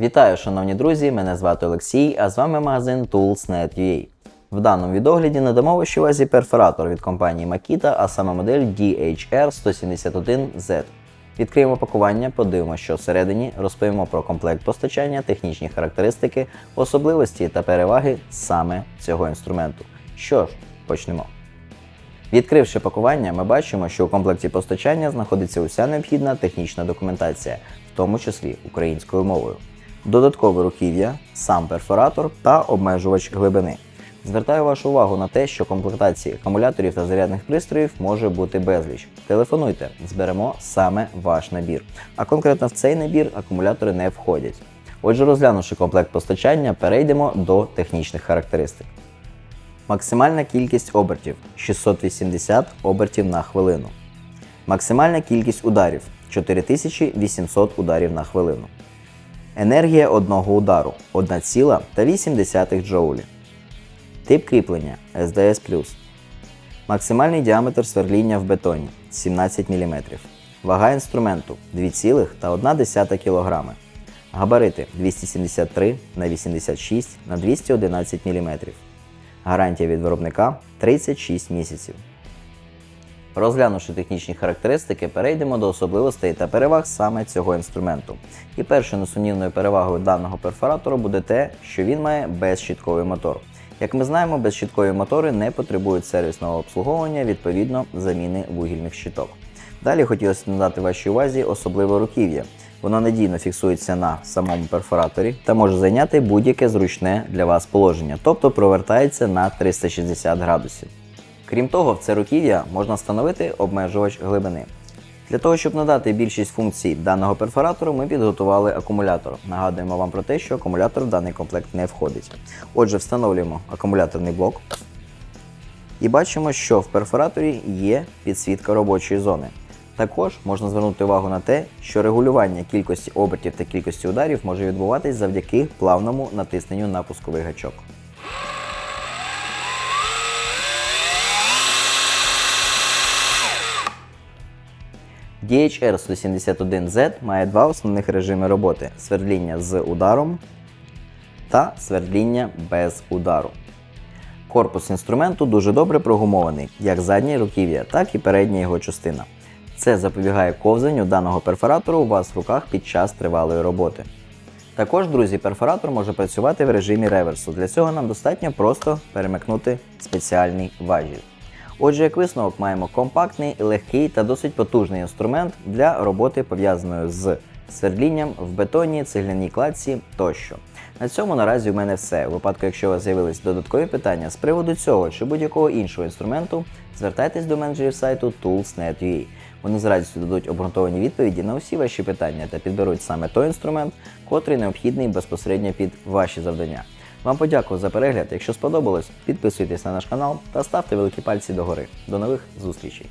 Вітаю, шановні друзі! Мене звати Олексій, а з вами магазин Tools.net.ua. В даному відогляді надамо вашій увазі перфоратор від компанії Makita, а саме модель DHR171Z. Відкриємо пакування, подивимося, що всередині, розповімо про комплект постачання, технічні характеристики, особливості та переваги саме цього інструменту. Що ж, почнемо. Відкривши пакування, ми бачимо, що у комплекті постачання знаходиться уся необхідна технічна документація, в тому числі українською мовою. Додаткове руків'я, сам перфоратор та обмежувач глибини. Звертаю вашу увагу на те, що комплектації акумуляторів та зарядних пристроїв може бути безліч. Телефонуйте, зберемо саме ваш набір. А конкретно в цей набір акумулятори не входять. Отже, розглянувши комплект постачання, перейдемо до технічних характеристик. Максимальна кількість обертів 680 обертів на хвилину. Максимальна кількість ударів 4800 ударів на хвилину. Енергія одного удару 1,8 джоулі. Тип кріплення SDS. Максимальний діаметр сверління в бетоні 17 мм. Вага інструменту 2,1 кг. Габарити 273 на 86 на 211 мм. Гарантія від виробника 36 місяців. Розглянувши технічні характеристики, перейдемо до особливостей та переваг саме цього інструменту. І першою несумнівною перевагою даного перфоратору буде те, що він має безщітковий мотор. Як ми знаємо, безщіткові мотори не потребують сервісного обслуговування, відповідно заміни вугільних щиток. Далі хотілося надати вашій увазі особливе руків'я. Воно надійно фіксується на самому перфораторі та може зайняти будь-яке зручне для вас положення, тобто провертається на 360 градусів. Крім того, в це руків'я можна встановити обмежувач глибини. Для того, щоб надати більшість функцій даного перфоратору, ми підготували акумулятор. Нагадуємо вам про те, що акумулятор в даний комплект не входить. Отже, встановлюємо акумуляторний блок і бачимо, що в перфораторі є підсвітка робочої зони. Також можна звернути увагу на те, що регулювання кількості обертів та кількості ударів може відбуватись завдяки плавному натисненню на пусковий гачок. DHR 171Z має два основних режими роботи: свердління з ударом та свердління без удару. Корпус інструменту дуже добре прогумований, як заднє руків'я, так і передня його частина. Це запобігає ковзанню даного перфоратору у вас в руках під час тривалої роботи. Також, друзі, перфоратор може працювати в режимі реверсу. Для цього нам достатньо просто перемикнути спеціальний важіль. Отже, як висновок, маємо компактний, легкий та досить потужний інструмент для роботи пов'язаної з свердлінням в бетоні, цегляній кладці тощо. На цьому наразі у мене все. У випадку, якщо у вас з'явились додаткові питання з приводу цього чи будь-якого іншого інструменту, звертайтесь до менеджерів сайту Tools.net.ua. Вони з радістю дадуть обґрунтовані відповіді на усі ваші питання та підберуть саме той інструмент, котрий необхідний безпосередньо під ваші завдання. Вам подякую за перегляд. Якщо сподобалось, підписуйтесь на наш канал та ставте великі пальці догори. До нових зустрічей!